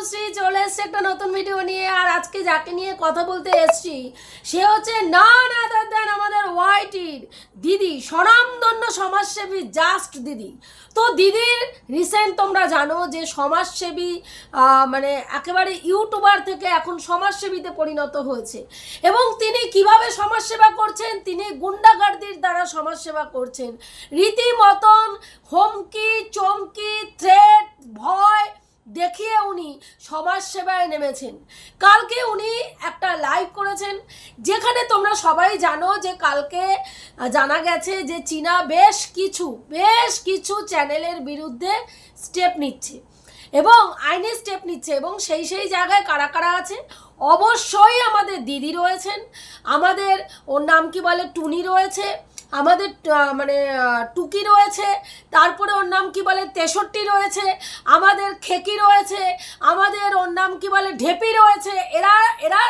তনুশ্রী চলে এসছে একটা নতুন ভিডিও নিয়ে, আর আজকে যাকে নিয়ে কথা বলতে এসছি, সে হচ্ছে না না দেন আমাদের ওয়াইটির দিদি, স্বনামধন্য সমাজসেবী জাস্ট দিদি। তো দিদির রিসেন্ট তোমরা জানো যে সমাজসেবী মানে একেবারে ইউটিউবার থেকে এখন সমাজসেবীতে পরিণত হয়েছে। এবং তিনি কীভাবে সমাজসেবা করছেন, তিনি গুন্ডাগার্দির দ্বারা সমাজসেবা করছেন। রীতিমতন হুমকি, চমকি থ্রেট ভয় দেখিয়ে উনি সমাজ সেবায় নেমেছেন। কালকে উনি একটা লাইভ করেছেন, যেখানে তোমরা সবাই জানো যে কালকে জানা গেছে যে চীনা বেশ কিছু বেশ কিছু চ্যানেলের বিরুদ্ধে স্টেপ নিচ্ছে এবং আইনি স্টেপ নিচ্ছে এবং সেই সেই জায়গায় কারা কারা আছে? অবশ্যই আমাদের দিদি রয়েছেন, আমাদের ওর নাম কি বলে, টুনি রয়েছে আমাদের মানে টুকি রয়েছে, তারপরে ওর নাম কি বলে, তেষট্টি রয়েছে, আমাদের খেকি রয়েছে, আমাদের ওর নাম কি বলে, ঢেপি রয়েছে, এরা এরা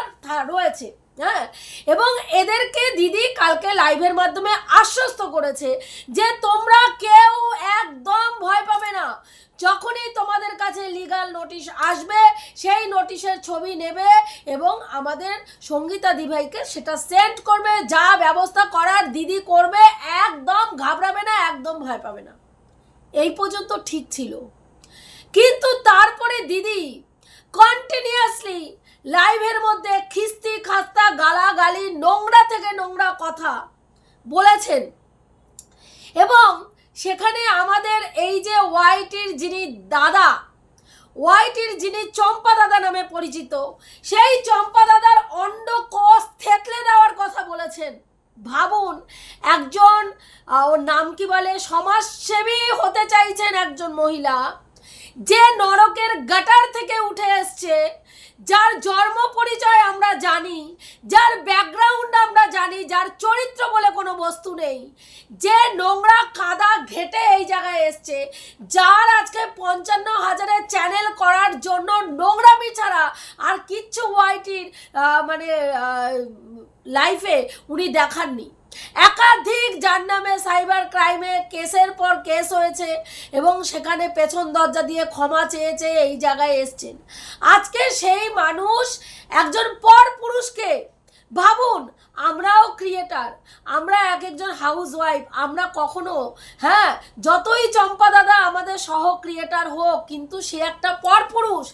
রয়েছে। হ্যাঁ? এবং এদেরকে দিদি কালকে লাইভের মাধ্যমে আশ্বস্ত করেছে যে তোমরা কেউ একদম ভয় পাবে না। যখনই তোমাদের কাছে লিগাল নোটিশ আসবে, সেই নোটিশের ছবি নেবে এবং আমাদের সঙ্গীতা দিভাইকে সেটা সেন্ড করবে, যা ব্যবস্থা করার দিদি করবে, একদম ঘাবড়াবে না, একদম ভয় পাবে না। এই পর্যন্ত ঠিক ছিল। কিন্তু তারপরে দিদি কন্টিনিউয়াসলি লাইভের মধ্যে খিস্তি, খাস্তা, গালাগালি, নোংরা থেকে নোংরা কথা বলেছেন। এবং সেখানে আমাদের এই যে ওয়াইটির যিনি দাদা, ওয়াইটির যিনি চম্পা দাদা নামে পরিচিত, সেই চম্পা দাদার অন্ডকোষ থেতলে দেওয়ার কথা বলেছেন। ভাবুন, একজন ওর নাম কি বলে? সমাজসেবী হতে চাইছেন একজন মহিলা। যে নরকের গাটার থেকে উঠে এসছে, যার জন্ম পরিচয় আমরা জানি, যার ব্যাকগ্রাউন্ড আমরা জানি, যার চরিত্র বলে কোনো বস্তু নেই, যে নোংরা কাদা ঘেটে এই জায়গায় এসছে, যার আজকে পঞ্চান্ন হাজারের চ্যানেল করার জন্য নোংরামি ছাড়া আর কিচ্ছু ওয়াইটির মানে লাইফে উনি দেখাননি। একাধিক যার নামে সাইবার ক্রাইমে কেসের পর কেস হয়েছে এবং সেখানে পেছন দরজা দিয়ে ক্ষমা চেয়েছে এই জায়গায় এসছেন। আজকে সেই মানুষ একজন পর পুরুষকে। ভাবুন আমরাও ক্রিয়েটার আমরা এক একজন হাউস ওয়াইফ আমরা কখনো হ্যাঁ যতই চম্পা দাদা আমাদের সহ ক্রিয়েটার হোক, কিন্তু সে একটা পর পুরুষ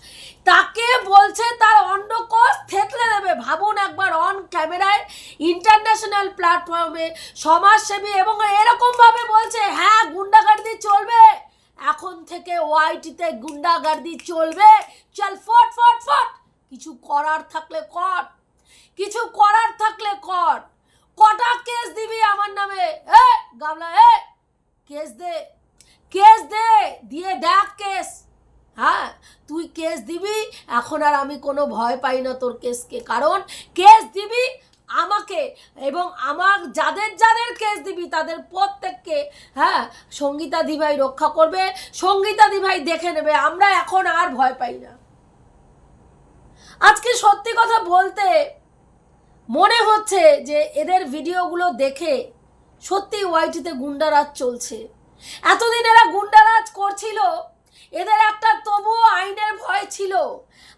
তাকে বলছে তার অন্ডকোষ থেতলে দেবে। ভাবুন একবার অন ক্যামেরায় ইন্টারন্যাশনাল প্ল্যাটফর্মে সমাজসেবী এবং এরকমভাবে বলছে হ্যাঁ গুন্ডাগার্দি চলবে। এখন থেকে ওয়াইটিতে গুন্ডাগার্দি চলবে। চল, ফট ফট ফট। কিছু করার থাকলে কর। কিছু করার থাকলে কর। কটা কেস দিবি আমার নামে? এ, গামলা, এ, কেস দে। কেস দে, দিয়ে দেখ কেস। হ্যাঁ তুই কেস দিবি, এখন আর আমি কোনো ভয় পাই না তোর কেসকে। কারণ কেস দিবি আমাকে, এবং আমার যাদের যাদের কেস দিবি তাদের প্রত্যেককে। হ্যাঁ সঙ্গীতা দিভাই রক্ষা করবে, সঙ্গীতা দিভাই দেখে নেবে, আমরা এখন আর ভয় পাই না। আজকে সত্যি কথা বলতে মনে হচ্ছে যে এদের ভিডিওগুলো দেখে সত্যি ওয়াইটিতে গুন্ডারাজ চলছে। এতদিন এরা গুন্ডারাজ করছিল, এদের একটা তবুও আইনের ভয় ছিল।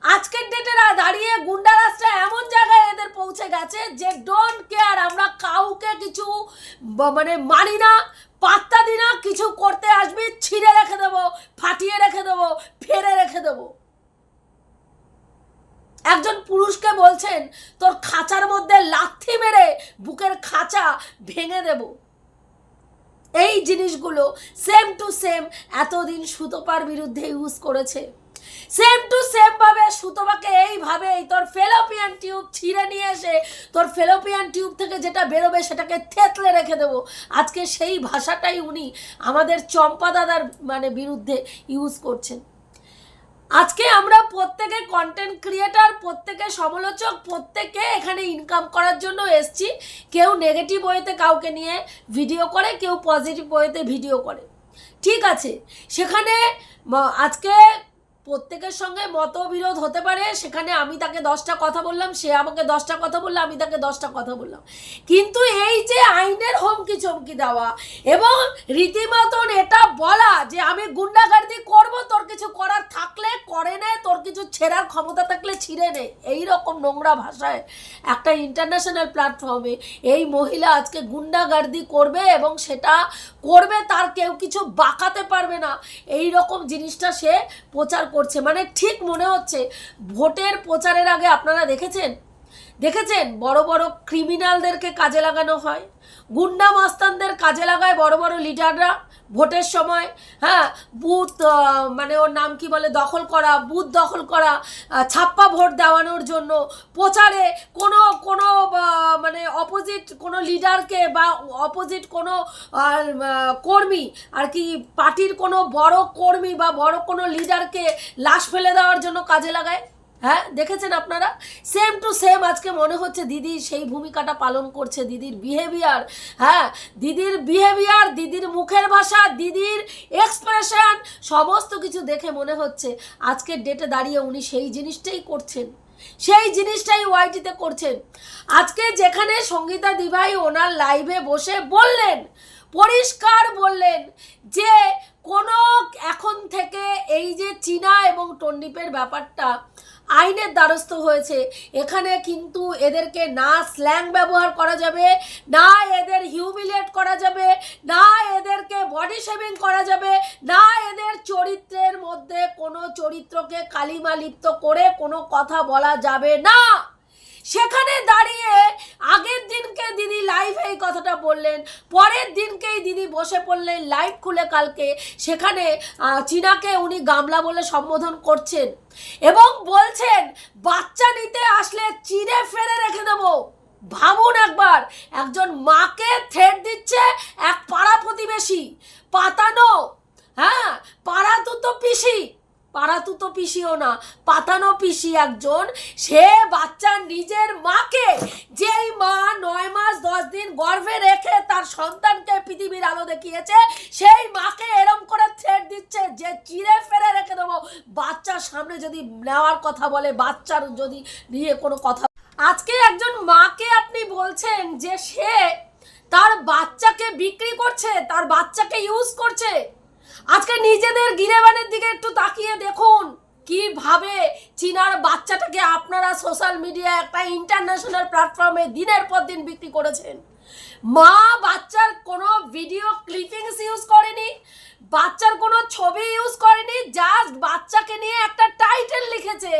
আজকের ডেটে দাঁড়িয়ে গুন্ডারাজটা এমন জায়গায় এদের পৌঁছে গেছে যে ডোন্ট কেয়ার আমরা কাউকে কিছু মানে মানি না, পাত্তা দিই না, কিছু করতে আসবি, ছিঁড়ে রেখে দেবো, ফাটিয়ে রেখে দেবো ফেরে রেখে দেবো। একজন পুরুষকে বলছেন, তোর খাঁচার মধ্যে লাথি মেরে বুকের খাঁচা ভেঙে দেব। এই জিনিসগুলো সেম টু সেম এতদিন সুতোপার বিরুদ্ধে ইউজ করেছে। সেম টু সেম ভাবে সুতোপাকে এইভাবে তোর ফেলোপিয়ান টিউব ছিঁড়ে নিয়ে এসে তোর ফেলোপিয়ান টিউব থেকে যেটা বেরোবে সেটাকে থেতলে রেখে দেবো। আজকে সেই ভাষাটাই উনি আমাদের চম্পা দাদার মানে বিরুদ্ধে ইউজ করছেন। আজকে আমরা প্রত্যেকে কন্টেন্ট ক্রিয়েটার প্রত্যেকে সমালোচক, প্রত্যেকে এখানে ইনকাম করার জন্য এসছি। কেউ নেগেটিভ ওয়েতে কাউকে নিয়ে ভিডিও করে, কেউ পজিটিভ ওয়েতে ভিডিও করে। ঠিক আছে? সেখানে আজকে প্রত্যেকের সঙ্গে মতবিরোধ হতে পারে, সেখানে আমি তাকে দশটা কথা বললাম, সে আমাকে দশটা কথা বলল, আমি তাকে দশটা কথা বললাম। কিন্তু এই যে আইনের হুমকি চমকি দেওয়া এবং রীতিমতন এটা বলা যে আমি গুন্ডাগার্দি করব, তোর কিছু করার থাকলে করে নে, তোর কিছু ছেঁড়ার ক্ষমতা থাকলে ছিঁড়ে নে। এই রকম নোংরা ভাষায় একটা ইন্টারন্যাশনাল প্ল্যাটফর্মে এই মহিলা আজকে গুন্ডাগার্দি করবে এবং সেটা করবে, তার কেউ কিছু বাঁকাতে পারবে না। এই রকম জিনিসটা সে প্রচার করছে। মানে ঠিক মনে হচ্ছে, ভোটের প্রচারের আগে আপনারা দেখেছেন? দেখেছেন? বড় বড় ক্রিমিনালদেরকে কাজে লাগানো হয়? গুন্ডা মাস্তানদের কাজে লাগায় বড় বড় লিডাররা। ভোটের সময় হ্যাঁ বুথ মানে ওর নাম কি বলে, দখল করা, বুথ দখল করা ছাপ্পা ভোট দেওয়ানোর জন্য প্রচারে কোনো কোনো মানে অপোজিট কোনো লিডারকে বা অপোজিট কোনো কর্মী, আর কি পার্টির কোনো বড় কর্মী বা বড় কোনো লিডারকে লাশ ফেলে দেওয়ার জন্য কাজে লাগায়। হ্যাঁ দেখেছেন আপনারা? সেম টু সেম আজকে মনে হচ্ছে দিদি সেই ভূমিকাটা পালন করছে, দিদির বিহেভিয়ার হ্যাঁ দিদির বিহেভিয়ার দিদির মুখের ভাষা, দিদির এক্সপ্রেশন সমস্ত কিছু দেখে মনে হচ্ছে আজকের ডেটে দাঁড়িয়ে উনি সেই জিনিসটাই করছেন। সেই জিনিসটাই ওয়াইটিতে করছেন। আজকে যেখানে সঙ্গীতা দিভাই ওনার লাইভে বসে বললেন, পরিষ্কার বললেন যে কোনো এখন থেকে এই যে চীনা এবং টন্ডিপের ব্যাপারটা আইনের দ্বারস্থ হয়েছে। এখানে কিন্তু এদেরকে না স্ল্যাং ব্যবহার করা যাবে, না এদের হিউমিলেট করা যাবে, না এদেরকে বডি শেভিং করা যাবে, না এদের চরিত্রের মধ্যে কোনো চরিত্রকে কালিমা লিপ্ত করে কোনো কথা বলা যাবে না। সেখানে দাঁড়িয়ে আগের দিনকে দিদি লাইভে এই কথাটা বললেন, পরের দিনকেই দিদি বসে পড়লেন লাইভ খুলে কালকে, সেখানে চীনাকে উনি গামলা বলে সম্বোধন করছেন এবং বলছেন, বাচ্চা নিতে আসলে চিড়ে ফেলে রেখে দেবো। ভাবুন একবার, একজন মাকে থ্রেট দিচ্ছে এক পাড়া প্রতিবেশী, পাতানো হ্যাঁ পাড়া তো পিসি। পাড়াতু তো পিসিও না, পাতানো পিসি একজন। সে বাচ্চা নিজের মাকে যেই মা নয় মাস দশ দিন গর্ভে রেখে তার সন্তানকে পৃথিবীর আলো দেখিয়েছে, সেই মাকে এরম করে থ্রেট দিচ্ছে যে চিড়ে ফেলে রেখে দেবো। বাচ্চার সামনে যদি নেওয়ার কথা বলে, বাচ্চার যদি নিয়ে কোনো কথা আজকে একজন মাকে আপনি বলছেন যে সে তার বাচ্চাকে বিক্রি করছে, তার বাচ্চাকে ইউজ করছে। আজকে নিজেদের গিরেবানের দিকে একটু তাকিয়ে দেখুন। কীভাবে চীনার বাচ্চাটাকে আপনারা সোশ্যাল মিডিয়া একটা ইন্টারন্যাশনাল প্ল্যাটফর্মে দিনের পর দিন বিক্রি করেছেন। মা বাচ্চার কোনো ভিডিও ক্লিপিংস ইউজ করেনি, বাচ্চার কোনো ছবি ইউজ করেনি জাস্ট বাচ্চাকে নিয়ে একটা টাইটেল লিখেছে।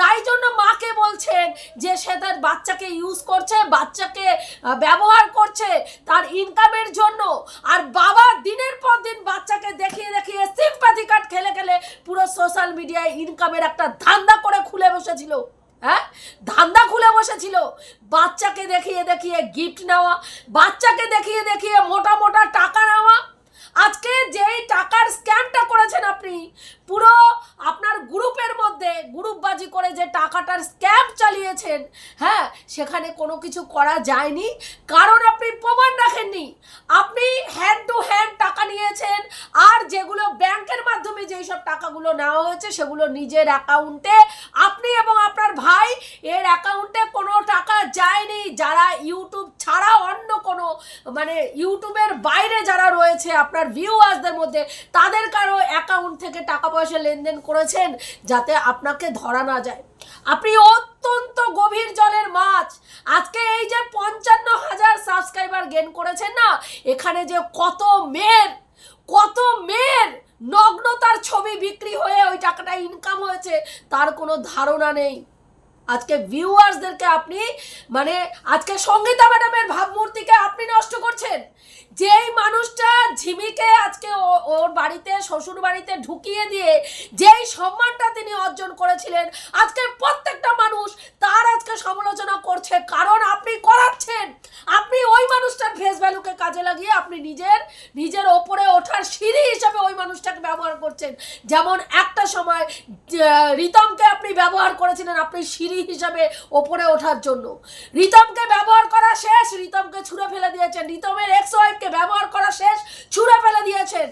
তাই জন্য মাকে বলছেন যে সে তার বাচ্চাকে ইউজ করছে, বাচ্চাকে ব্যবহার করছে তার ইনকামের জন্য। আর বাবা দিনের পর দিন বাচ্চাকে দেখিয়ে দেখিয়ে সিম্পাথি কার্ড খেলে খেলে পুরো সোশ্যাল মিডিয়ায় ইনকামের একটা ধান্দা করে খুলে বসেছিল। হ্যাঁ? ধান্দা খুলে বসেছিল। বাচ্চাকে দেখিয়ে দেখিয়ে গিফট নেওয়া, বাচ্চাকে দেখিয়ে দেখিয়ে মোটা মোটা টাকা নেওয়া। আজকে যেই টাকার স্ক্যামটা করেছেন আপনি, পুরো আপনার গ্রুপের মধ্যে গ্রুপবাজি করে যে টাকাটার স্ক্যাম চালিয়েছেন হ্যাঁ সেখানে কোনো কিছু করা যায়নি, কারণ আপনি প্রমাণ রাখেননি। আপনি হ্যান্ড টু হ্যান্ড টাকা নিয়েছেন, আর যেগুলো ব্যাংকের মাধ্যমে যেই সব টাকাগুলো নেওয়া হয়েছে, সেগুলো নিজের অ্যাকাউন্টে আপনি এবং আপনার ভাই, এর অ্যাকাউন্টে কোনো টাকা যায়নি, যারা ইউটিউব ছাড়া অন্য কোনো মানে ইউটিউবের বাইরে যারা রয়েছে, আপনার ভিউয়ার্সদের মধ্যে, তাদের কারও অ্যাকাউন্ট থেকে টাকা পয়সা লেনদেন করেছেন যাতে আপনাকে ধরা না যায়। আপনি অত্যন্ত গভীর জলের মাছ। আজকে এই যে পঞ্চান্ন হাজার সাবস্ক্রাইবার গেন করেছেন না, এখানে যে কত মেয়ের কত মেয়ের নগ্নতার ছবি বিক্রি হয়ে ওই টাকাটা ইনকাম হয়েছে, তার কোনো ধারণা নেই। আজকে ভিউয়ার্সদেরকে আপনি মানে আজকে সঙ্গীতা ম্যাডামের ভাবমূর্তিকে আপনি নষ্ট করছেন। যেই মানুষটা ঝিমিকে আজকে ওর বাড়িতে, শ্বশুর বাড়িতে ঢুকিয়ে দিয়ে যেই সম্মানটা তিনি অর্জন করেছিলেন আজকে প্রত্যেকটা মানুষ তার আজকে সমালোচনা করছে, কারণ আপনি করাচ্ছেন। ফেস ভ্যালুকে কাজে লাগিয়ে আপনি নিজের নিজের ওপরে ওঠার সিঁড়ি হিসাবে ওই মানুষটাকে ব্যবহার করছেন। যেমন একটা সময় রিতমকে আপনি ব্যবহার করেছিলেন আপনি সিঁড়ি হিসাবে ওপরে ওঠার জন্য। রিতমকে ব্যবহার করা শেষ, রিতমকে ছুঁড়ে ফেলে দিয়েছেন। রিতমের এক্স ওয়াইফকে ব্যবহার করা শেষ, ছুঁড়ে ফেলে দিয়েছেন।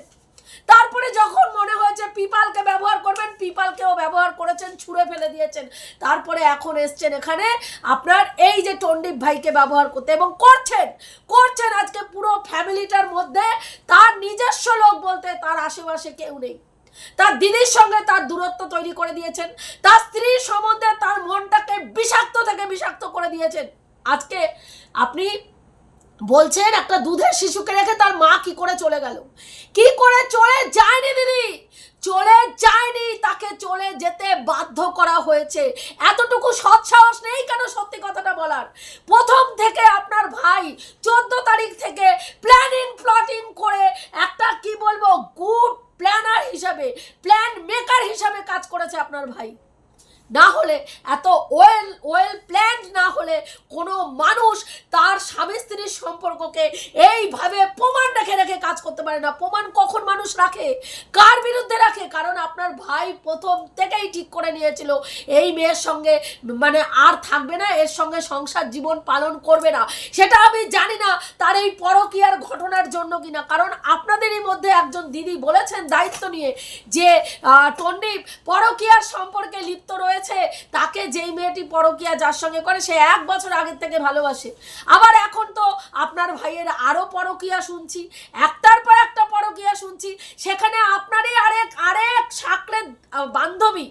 তারপরে যখন মনে হয়েছে পিপালকে ব্যবহার করবেন, পিপালকেও ব্যবহার করেছেন, ছুঁড়ে ফেলে দিয়েছেন। তারপরে এখন এসছেন এখানে আপনার এই যে টন্ডিপ ভাইকে ব্যবহার করতে এবং করছেন করছেন আজকে পুরো ফ্যামিলিটার মধ্যে। তার নিজস্ব লোক বলতে তার আশেপাশে কেউ নেই। তার দিদির সঙ্গে তার দূরত্ব তৈরি করে দিয়েছেন। তার স্ত্রীর সম্বন্ধে তার মনটাকে বিষাক্ত থেকে বিষাক্ত করে দিয়েছেন। আজকে আপনি বলছেন একটা দুধের শিশুকে রেখে তার মা কি করে চলে গেল? কি করে চলে যায়নি দিদি? চলে যায়নি, তাকে চলে যেতে বাধ্য করা হয়েছে। এতটুকু সৎসাহস নেই কেন সত্যি কথাটা বলার? প্রথম থেকে আপনার ভাই চোদ্দ তারিখ থেকে প্ল্যানিং প্লটিং করে একটা কি বলব গুড প্ল্যানার হিসাবে প্ল্যান মেকার হিসাবে কাজ করেছে আপনার ভাই। না হলে, এত ওয়েল ওয়েল প্ল্যান্ড না হলে কোনো মানুষ তার স্বামী স্ত্রীর সম্পর্ককে এইভাবে প্রমাণ রেখে রেখে কাজ করতে পারে না। প্রমাণ কখন মানুষ রাখে? কার বিরুদ্ধে রাখে? কারণ আপনার ভাই প্রথম থেকেই ঠিক করে নিয়েছিল। এই মেয়ের সঙ্গে মানে আর থাকবে না, এর সঙ্গে সংসার জীবন পালন করবে না। সেটা আমি জানি না, তার এই পরকীয়ার ঘটনার জন্য কিনা। কারণ আপনাদেরই মধ্যে একজন দিদি বলেছেন দায়িত্ব নিয়ে যে টন্ডিপ পরকীয়ার সম্পর্কে লিপ্ত রয়েছে, তাকে যেই মেয়েটি পরকীয়া যার সঙ্গে করে, সে এক বছর আগের থেকে ভালোবাসে। আবার এখন তো আপনার ভাইয়ের আরও পরকীয়া শুনছি, একটার পর একটা পরকীয়া শুনছি, সেখানে আপনারই আরেক আরেক সাকলের বান্ধবী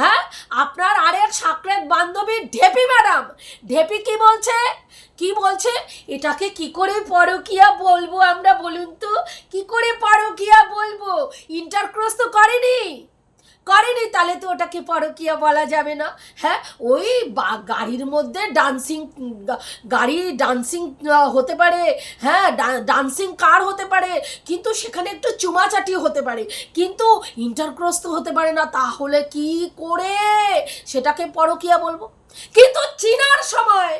হ্যাঁ? আপনার আরেক সাকরেত বান্ধবী ঢেপি ম্যাডাম। ঢেপি কি বলছে? কি বলছে? এটাকে কি করে পরকিয়া বলব আমরা বলুন তো? কি করে পরকিয়া বলব? ইন্টারক্রস তো করেনি। করেনি, তাহলে তো ওটাকে পরকিয়া বলা যাবে না। হ্যাঁ ওই গাড়ির মধ্যে ডান্সিং গাড়ি ডান্সিং হতে পারে হ্যাঁ ডান্সিং কার হতে পারে, কিন্তু সেখানে একটু চুমাচাটি হতে পারে। কিন্তু ইন্টারক্রস তো হতে পারে না, তাহলে কি করে সেটাকে পরকিয়া বলব? কিন্তু চিনার সময়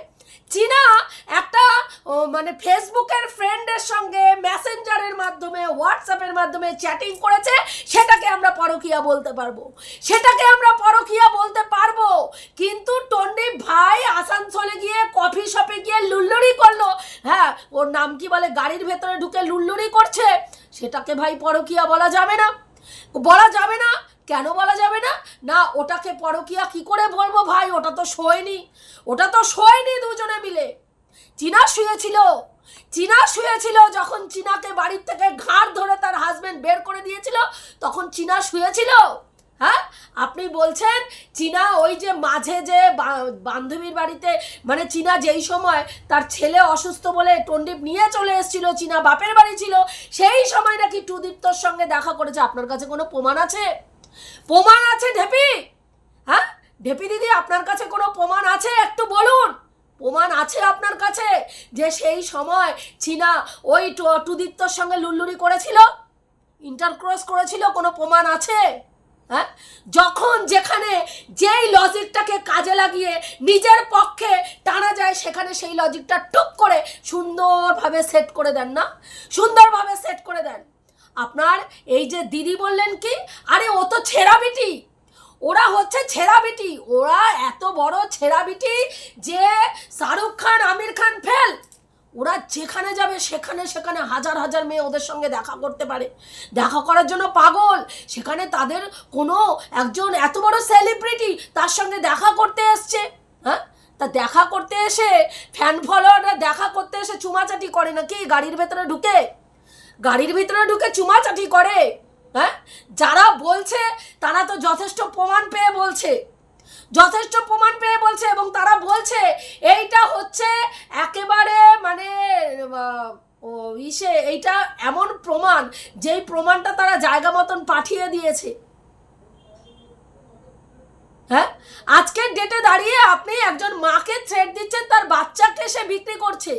চীনা একটা মানে ফেসবুকের ফ্রেন্ডের সঙ্গে মেসেঞ্জারের মাধ্যমে হোয়াটসঅ্যাপের মাধ্যমে চ্যাটিং করেছে, সেটাকে আমরা পরকিয়া বলতে পারব। সেটাকে আমরা পরকিয়া বলতে পারব। কিন্তু টন্ডি ভাই আসানসোলে গিয়ে কফি শপে গিয়ে লুল্লুরি করল। হ্যাঁ ওর নাম কি বলে? গাড়ির ভেতরে ঢুকে লুল্লুরি করছে। সেটাকে ভাই পরকিয়া বলা যাবে না। বলা যাবে না, কেন বলা যাবে না? না, ওটাকে পরকিয়া কি করে বলব ভাই? ওটা তো শোয়নি ওটা তো শোয়নি দুজনে মিলে। চীনা শুয়েছিল। চীনা শুয়েছিল যখন চীনাকে বাড়ির থেকে ঘাড় ধরে তার হাজবেন্ড বের করে দিয়েছিল, তখন চীনা শুয়েছিল। হ্যাঁ? আপনি বলছেন চীনা ওই যে মাঝে যে বান্ধবীর বাড়িতে মানে চীনা যেই সময় তার ছেলে অসুস্থ বলে টন্ডিপ নিয়ে চলে এসেছিল, চীনা বাপের বাড়ি ছিল, সেই সময় নাকি টুদীপ্তর সঙ্গে দেখা করেছে। আপনার কাছে কোনো প্রমাণ আছে? প্রমাণ আছে ঢেপি? হ্যাঁ? ঢেপি দিদি, আপনার কাছে কোনো প্রমাণ আছে? একটু বলুন। প্রমাণ আছে আপনার কাছে যে সেই সময় চীনা ওই টু- টুদীপ্তর সঙ্গে লুল্লুরি করেছিল? ইন্টারক্রস করেছিল, কোনো প্রমাণ আছে? হ্যাঁ? যখন যেখানে যেই লজিকটাকে কাজে লাগিয়ে নিজের পক্ষে টানা যায়, সেখানে সেই লজিকটা টুপ করে সুন্দরভাবে সেট করে দেন না? সুন্দরভাবে সেট করে দেন। আপনার এই যে দিদি বললেন কি, আরে ও তো ছেঁড়া বিটি। ওরা হচ্ছে ছেঁড়া বিটি। ওরা এত বড় ছেঁড়া বিটি যে শাহরুখ খান, আমির খান ফেল। ওরা যেখানে যাবে, সেখানে সেখানে হাজার হাজার মেয়ে ওদের সঙ্গে দেখা করতে পারে। দেখা করার জন্য পাগল। সেখানে তাদের কোনো একজন এত বড় সেলিব্রিটি তার সঙ্গে দেখা করতে এসছে। হ্যাঁ? তা দেখা করতে এসে ফ্যান ফলোয়াররা দেখা করতে এসে চুমাচাটি করে নাকি গাড়ির ভেতরে ঢুকে? গাড়ির ভিতরে ঢুকে চুমাচাটি করে। হ্যাঁ? যারা বলছে, তারা তো যথেষ্ট প্রমাণ পেয়ে বলছে। যথেষ্ট প্রমাণ পেয়ে বলছে এবং তারা বলছে, এইটা হচ্ছে একেবারে মানে ও ইসে, এইটা এমন প্রমাণ যেই প্রমাণটা তারা জায়গা মতন পাঠিয়ে দিয়েছে। হ্যাঁ? আজকের ডেটে দাঁড়িয়ে আপনি একজন মাকে থ্রেট দিচ্ছেন, তার বাচ্চাকে সে বিক্রি করছে।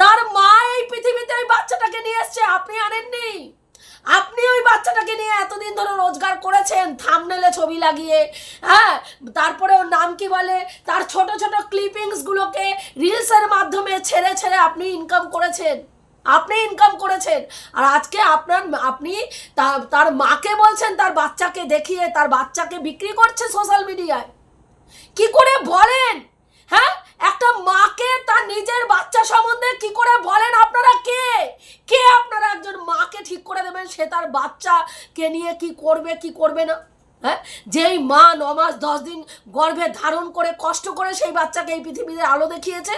তার মা এই পৃথিবীতে ওই বাচ্চাটাকে নিয়ে এসছে, আপনি আনেননি। আপনি ওই বাচ্চাটাকে নিয়ে এতদিন ধরে রোজগার করেছেন? থামনেলে ছবি লাগিয়ে। হ্যাঁ? তারপরে ওর নাম কি বলে? তার ছোট ছোট ক্লিপিংসগুলোকে রিলসের মাধ্যমে ছেড়ে ছেড়ে আপনি ইনকাম করেছেন। আপনি ইনকাম করেছেন। আর আজকে আপনার আপনি তার মাকে বলছেন তার বাচ্চাকে দেখিয়ে, তার বাচ্চাকে বিক্রি করছে সোশ্যাল মিডিয়ায় কি করে বলেন? হ্যাঁ? একটা মাকে তার নিজের বাচ্চা সম্বন্ধে কি করে বলেন আপনারা কে? কে আপনারা একজন মাকে ঠিক করে দেবেন? সে তার বাচ্চাকে নিয়ে কি করবে কি করবে না? হ্যাঁ? যেই মা ন মাস দশ দিন গর্ভে ধারণ করে কষ্ট করে সেই বাচ্চাকে এই পৃথিবীতে আলো দেখিয়েছে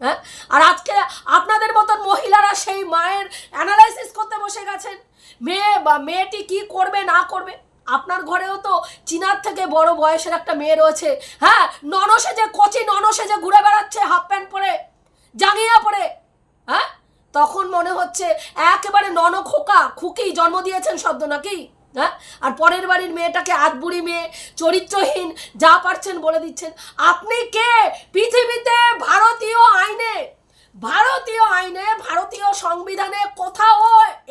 হ্যাঁ? আর আজকে আপনাদের মতন মহিলারা সেই মায়ের অ্যানালাইসিস করতে বসে গেছেন। মেয়ে বা মেয়েটি কি করবে, না করবে? আপনার ঘরেও তো চিনার থেকে বড় বয়সের একটা মেয়ে রয়েছে। হ্যাঁ ননসে যে কচি ননসে যে ঘুরে বেড়াচ্ছে হাফ প্যান্ট পরে, জাঙ্গিয়া পরে। হ্যাঁ তখন মনে হচ্ছে একেবারে নন খোকা খুকি জন্ম দিয়েছেন শব্দ নাকি? হ্যাঁ আর পরের বাড়ির মেয়েটাকে আধবুড়ি মেয়ে, চরিত্রহীন, যা পারছেন বলে দিচ্ছেন। আপনি কে? পৃথিবীতে ভারতীয় আইনে ভারতীয় আইনে, ভারতীয় সংবিধানে কোথাও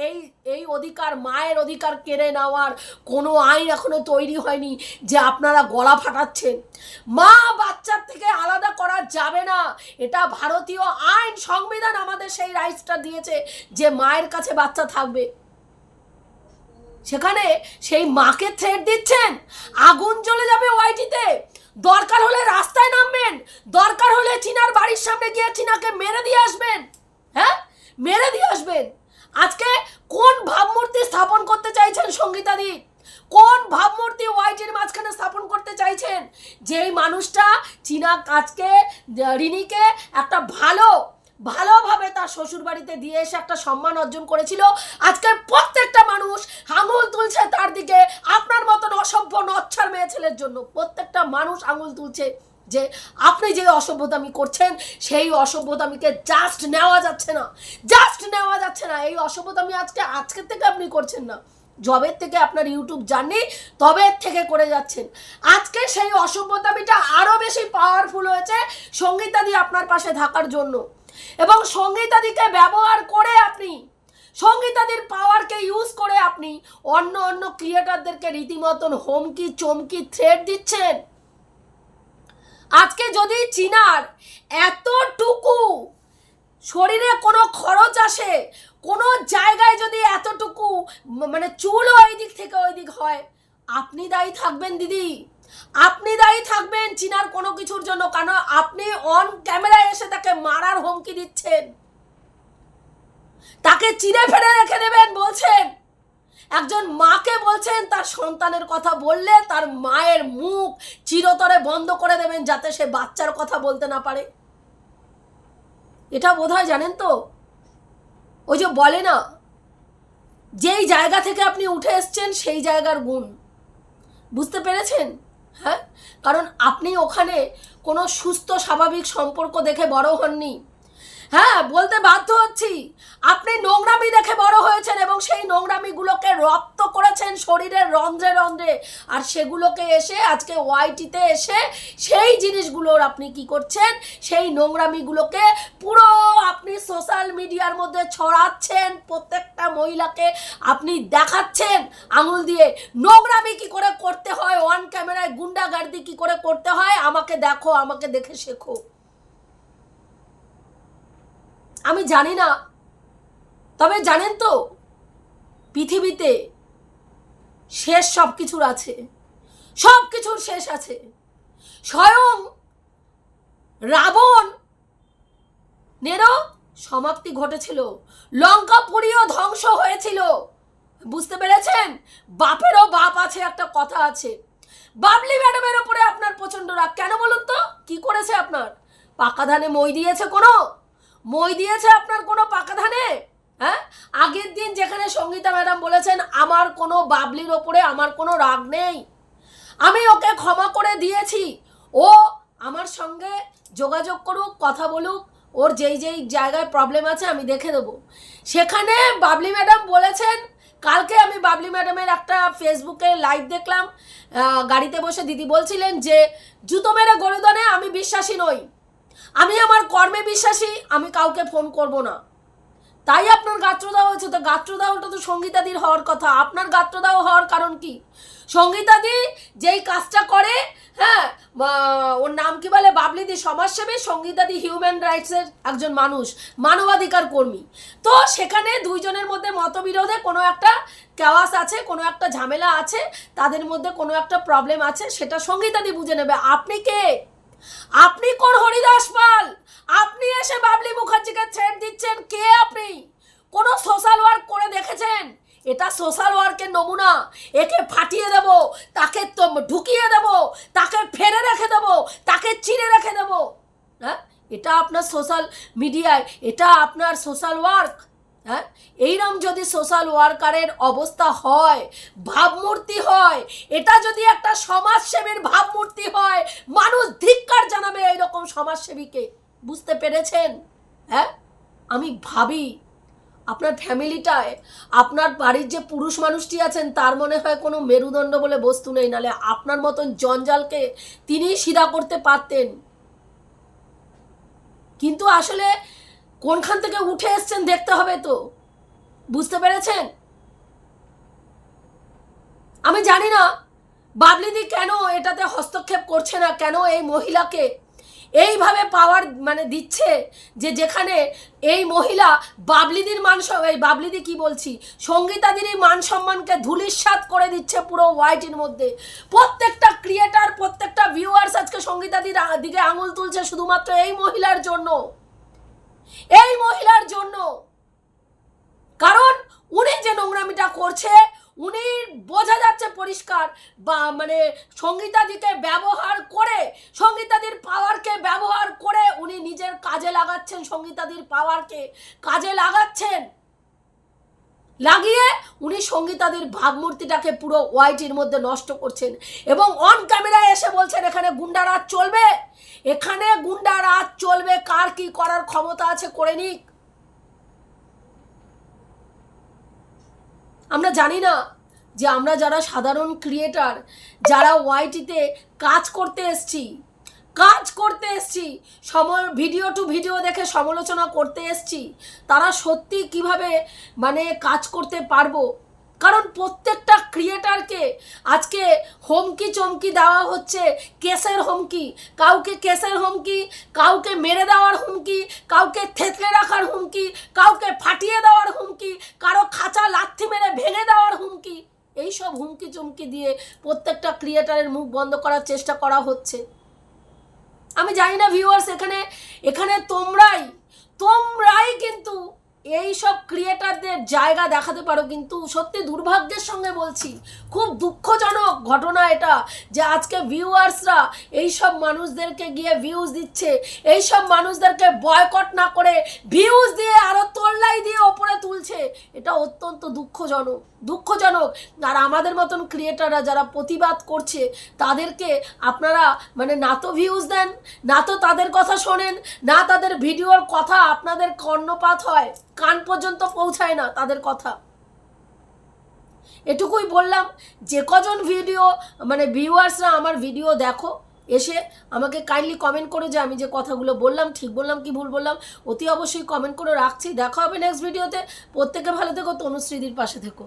এই এই অধিকার, মায়ের অধিকার কেড়ে নেওয়ার কোনো আইন এখনও তৈরি হয়নি যে আপনারা গলা ফাটাচ্ছেন। মা বাচ্চার থেকে আলাদা করা যাবে না। এটা ভারতীয় আইন, সংবিধান আমাদের সেই রাইটসটা দিয়েছে যে মায়ের কাছে বাচ্চা থাকবে। সেখানে সেই মাকে থ্রেট দিচ্ছেন, আগুন জ্বলে যাবে ওয়াইটিতে। দরকার হলে রাস্তায় নামবেন, দরকার চিনার বাড়ির সামনে গিয়ে চিনাকে মেরে দিয়ে আসবেন? হ্যাঁ? মেরে দিয়ে আসবেন? আজকে কোন ভাবমূর্তি স্থাপন করতে চাইছেন সঙ্গীতাদি কোন ভাবমূর্তি ওয়াইটির মাঝখানে স্থাপন করতে চাইছেন? যেই মানুষটা চীনা কাজকে রিনিকে একটা ভালো, ভালোভাবে তার শ্বশুর বাড়িতে দিয়ে এসে একটা সম্মান অর্জন করেছিল। আজকে প্রত্যেকটা মানুষ আঙুল তুলছে তার দিকে। আপনার মতন অসভ্য নচ্ছার মেয়ে ছেলের জন্য প্রত্যেকটা মানুষ আঙুল তুলছে। যে আপনি যে অসভ্যতামি করছেন, সেই অসভ্যতামিকে জাস্ট নেওয়া যাচ্ছে না। জাস্ট নেওয়া যাচ্ছে না। এই অসভ্যতামি আজকে আজকের থেকে আপনি করছেন না। জবের থেকে আপনার ইউটিউব জার্নি, তবে থেকে করে যাচ্ছেন। আজকে সেই অসভ্যতামিটা আরও বেশি পাওয়ারফুল হয়েছে সঙ্গীতাদি আপনার পাশে থাকার জন্য। এবং সঙ্গীতাদিকে ব্যবহার করে আপনি, সঙ্গীতাদির পাওয়ারকে ইউজ করে আপনি অন্য অন্য ক্রিয়েটারদেরকে রীতিমতন হুমকি চমকি থ্রেট দিচ্ছেন। আজকে যদি চিনার এতটুকু শরীরে কোনো খরচ আসে, কোনো জায়গায় যদি এতটুকু মানে চুলও ওই দিক থেকে ওই দিক হয়, আপনি দায়ী থাকবেন দিদি। আপনি দায়ী থাকবেন চিনার কোনো কিছুর জন্য কেন আপনি অন ক্যামেরায় এসে তাকে মারার হুমকি দিচ্ছেন। তাকে চিনে ফেলে রেখে দেবেন, বলছেন। একজন মাকে বলছেন, তার সন্তানের কথা বললে তার মায়ের মুখ চিরতরে বন্ধ করে দেবেন যাতে সে বাচ্চার কথা বলতে না পারে। এটা বোধ হয় জানেন তো? ওই যে বলে না, যেই জায়গা থেকে আপনি উঠে এসছেন সেই জায়গার গুণ। বুঝতে পেরেছেন? হ্যাঁ? কারণ আপনি ওখানে কোনো সুস্থ, স্বাভাবিক সম্পর্ক দেখে বড় হননি। হ্যাঁ বলতে বাধ্য হচ্ছি। আপনি নোংরামি দেখে বড় হয়েছেন এবং সেই নোংরামিগুলোকে রপ্ত করেছেন শরীরের রন্ধ্রে রন্ধ্রে। আর সেগুলোকে এসে আজকে ওয়াইটিতে এসে সেই জিনিসগুলোর আপনি কি করছেন? সেই নোংরামিগুলোকে পুরো আপনি সোশ্যাল মিডিয়ার মধ্যে ছড়াচ্ছেন। প্রত্যেকটা মহিলাকে আপনি দেখাচ্ছেন আঙুল দিয়ে। নোংরামি কি করে করতে হয়? ওয়ান ক্যামেরায় গুন্ডাগার্দি কি করে করতে হয়? আমাকে দেখো, আমাকে দেখে শেখো। আমি জানি না। তবে জানেন তো, পৃথিবীতে শেষ সব কিছুর আছে। সব কিছুর শেষ আছে। স্বয়ং রাবণ নেরও সমাপ্তি ঘটেছিল। লঙ্কা পুরীও ধ্বংস হয়েছিল। বুঝতে পেরেছেন? বাপেরও বাপ আছে, একটা কথা আছে। বাবলি ম্যাডামের ওপরে আপনার প্রচণ্ড রাগ। কেন বলুন তো? কি করেছে আপনার? পাকা ধানে মই দিয়েছে কোনো? মই দিয়েছে আপনার কোনো পাকা ধানে? হ্যাঁ? আগের দিন যেখানে সঙ্গীতা ম্যাডাম বলেছেন, আমার কোনো বাবলির ওপরে আমার কোনো রাগ নেই। আমি ওকে ক্ষমা করে দিয়েছি। ও আমার সঙ্গে যোগাযোগ করুক, কথা বলুক, ওর যেই যেই জায়গায় প্রবলেম আছে আমি দেখে দেবো। সেখানে বাবলি ম্যাডাম বলেছেন, কালকে আমি বাবলি ম্যাডামের একটা ফেসবুকে লাইভ দেখলাম। গাড়িতে বসে দিদি বলছিলেন যে, জুতো মেরে গরুদনে আমি বিশ্বাসী নই। আমি আমার কর্মে বিশ্বাসী, আমি কাউকে ফোন করব না। তাই আপনার গাত্রদাহ হয়েছে। তো গাত্রদাহটা তো সঙ্গীতাদির হওয়ার কথা। আপনার গাত্রদাহ হওয়ার কারণ কি? সঙ্গীতাদি যেই কাজটা করে হ্যাঁ ওর নাম কি বলে? বাবলিদি সমাজসেবী, সঙ্গীতাদি হিউম্যান রাইটসের একজন মানুষ, মানবাধিকার কর্মী। তো সেখানে দুইজনের মধ্যে মতবিরোধে কোনো একটা ক্যাওয়াস আছে, কোনো একটা ঝামেলা আছে, তাদের মধ্যে কোনো একটা প্রবলেম আছে, সেটা সঙ্গীতাদি বুঝে নেবে। আপনি কে? আপনি কোন হরিদাস পাল? আপনি এসে বাবলি মুখার্জিকে থ্রেট দিচ্ছেন কে আপনি? কোনো সোশ্যাল ওয়ার্ক করে দেখেছেন? এটা সোশ্যাল ওয়ার্কের নমুনা। একে ফাটিয়ে দেব, তাকে তো ঢুকিয়ে দেব, তাকে ফেরে রেখে দেব, তাকে চিড়ে রেখে দেব। হ্যাঁ? এটা আপনার সোশ্যাল মিডিয়ায় এটা আপনার সোশ্যাল ওয়ার্ক হ্যাঁ? এইরকম যদি সোশ্যাল ওয়ার্কারের অবস্থা হয়, ভাবমূর্তি হয়, এটা যদি একটা সমাজসেবীর ভাবমূর্তি হয়, মানুষ ধিক্কার জানাবে এইরকম সমাজসেবীকে। বুঝতে পেরেছেন? হ্যাঁ? আমি ভাবি, আপনার ফ্যামিলিটায় আপনার বাড়ির যে পুরুষ মানুষটি আছেন, তার মনে হয় কোনো মেরুদণ্ড বলে বস্তু নেই, নালে আপনার মতন জঞ্জালকে তিনিই সিধা করতে পারতেন। কিন্তু আসলে কোনখান থেকে উঠে এসছেন দেখতে হবে তো। বুঝতে পেরেছেন? আমি জানি না বাবলিদি কেন এটাতে হস্তক্ষেপ করছে না, কেন এই মহিলাকে এইভাবে পাওয়ার মানে দিচ্ছে যে যেখানে এই মহিলা বাবলিদির মান এই বাবলিদি কি বলছি? সঙ্গীতাদিরই মান সম্মানকে ধুলিস্বাত করে দিচ্ছে পুরো ওয়াইটির মধ্যে। প্রত্যেকটা ক্রিয়েটার প্রত্যেকটা ভিউয়ার্স আজকে সঙ্গীতাদির দিকে আঙুল তুলছে শুধুমাত্র এই মহিলার জন্য। এই মহিলার জন্য। কারণ উনি যে নোংরামিটা করছে, উনি বোঝা যাচ্ছে পরিষ্কার, বা মানে সঙ্গীতাদিকে ব্যবহার করে, সঙ্গীতাদির পাওয়ারকে ব্যবহার করে উনি নিজের কাজে লাগাচ্ছেন, সঙ্গীতাদির পাওয়ারকে কাজে লাগাচ্ছেন। লাগিয়ে উনি সঙ্গীতাদের ভাবমূর্তিটাকে পুরো ওয়াইটির মধ্যে নষ্ট করছেন। এবং অন ক্যামেরায় এসে বলছেন, এখানে গুন্ডারাজ চলবে। এখানে গুন্ডারাজ চলবে। কার কি করার ক্ষমতা আছে করে নিক। আমরা জানি না যে আমরা যারা সাধারণ ক্রিয়েটার যারা ওয়াইটিতে কাজ করতে এসছি কাজ করতে এসছি। সম ভিডিও টু ভিডিও দেখে সমালোচনা করতে এসছি। তারা সত্যি কীভাবে মানে কাজ করতে পারব? কারণ প্রত্যেকটা ক্রিয়েটারকে আজকে হুমকি চমকি দেওয়া হচ্ছে কেসের হুমকি। কাউকে কেসের হুমকি, কাউকে মেরে দেওয়ার হুমকি, কাউকে থেতলে রাখার হুমকি, কাউকে ফাটিয়ে দেওয়ার হুমকি, কারও খাঁচা লাথি মেরে ভেঙে দেওয়ার হুমকি। এইসব হুমকি চমকি দিয়ে প্রত্যেকটা ক্রিয়েটারের মুখ বন্ধ করার চেষ্টা করা হচ্ছে। আমি জানি না ভিউয়ার্স এখানে এখানে তোমরাই তোমরাই কিন্তু এই সব ক্রিয়েটারদের জায়গা দেখাতে পারো, কিন্তু সত্যি দুর্ভাগ্যের সঙ্গে বলছি, খুব দুঃখজনক ঘটনা এটা যে আজকে ভিউয়ার্সরা এই সব মানুষদেরকে গিয়ে ভিউজ দিচ্ছে এই সব মানুষদেরকে বয়কট না করে ভিউজ দিয়ে আরও তোল্লাই দিয়ে ওপরে তুলছে, এটা অত্যন্ত দুঃখজনক দুঃখজনক। আর আমাদের মতন ক্রিয়েটাররা যারা প্রতিবাদ করছে, তাদেরকে আপনারা মানে না তো ভিউজ দেন, না তো তাদের কথা শোনেন, না তাদের ভিডিওর কথা আপনাদের কর্ণপাত হয়, কান পর্যন্ত পৌঁছায় না তাদের কথা। এটুকুই বললাম, যে কজন ভিডিও মানে ভিউয়ার্সরা আমার ভিডিও দেখো, এসে আমাকে কাইন্ডলি কমেন্ট করো যে আমি যে কথাগুলো বললাম, ঠিক বললাম কি ভুল বললাম, অতি অবশ্যই কমেন্ট করে রাখছি। দেখা হবে নেক্সট ভিডিওতে প্রত্যেকে ভালো থেকো, তনুশ্রীদির পাশে থেকো।